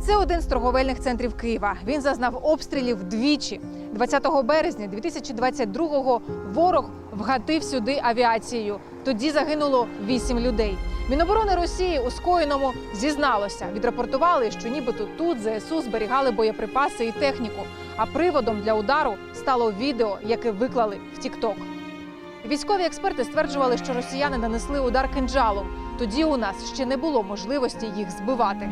Це один з торговельних центрів Києва. Він зазнав обстрілів двічі. 20 березня 2022-го ворог вгатив сюди авіацією. Тоді загинуло вісім людей. Міноборони Росії у скоєному зізналося. Відрапортували, що нібито тут ЗСУ зберігали боєприпаси і техніку. А приводом для удару стало відео, яке виклали в Тікток. Військові експерти стверджували, що росіяни нанесли удар кинджалом. Тоді у нас ще не було можливості їх збивати.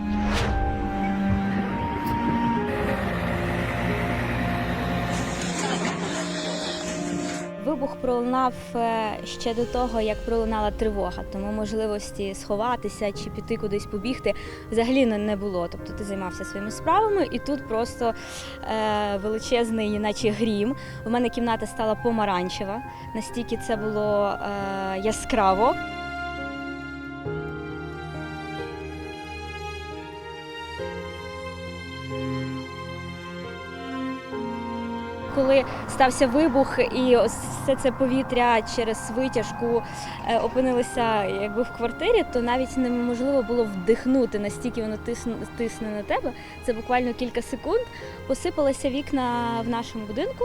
Вибух пролунав е, ще до того, як пролунала тривога, тому можливості сховатися чи піти кудись побігти взагалі не- було. Тобто ти займався своїми справами, і тут просто е, величезний, наче грім. У мене кімната стала помаранчева, настільки це було е, яскраво. Коли стався вибух, і ось все це повітря через витяжку е, опинилося якби в квартирі, то навіть неможливо було вдихнути, настільки воно тисне, тисне на тебе. Це буквально кілька секунд. Посипалися вікна в нашому будинку,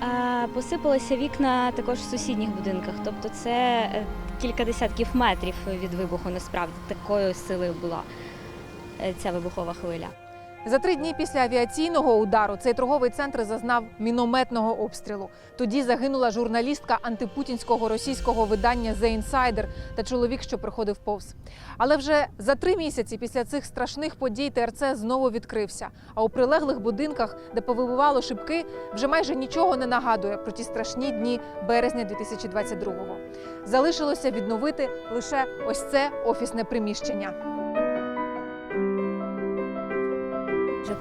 а посипалися вікна також в сусідніх будинках. Тобто це е, кілька десятків метрів від вибуху. Насправді такою силою була е, ця вибухова хвиля. За три дні після авіаційного удару цей торговий центр зазнав мінометного обстрілу. Тоді загинула журналістка антипутінського російського видання The Insider та чоловік, що проходив повз. Але вже за три місяці після цих страшних подій ТРЦ знову відкрився. А у прилеглих будинках, де повибивало шибки, вже майже нічого не нагадує про ті страшні дні березня 2022-го. Залишилося відновити лише ось це офісне приміщення.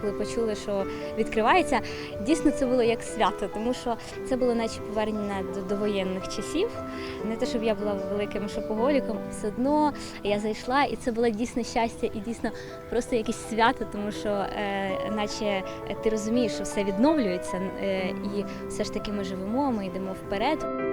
Коли почули, що відкривається, дійсно це було як свято, тому що це було наче повернення до довоєнних часів. Не те, щоб я була великим шопоголіком, все одно я зайшла, і це було дійсно щастя і дійсно просто якесь свято, тому що, е, наче ти розумієш, що все відновлюється, е, і все ж таки ми живемо, ми йдемо вперед.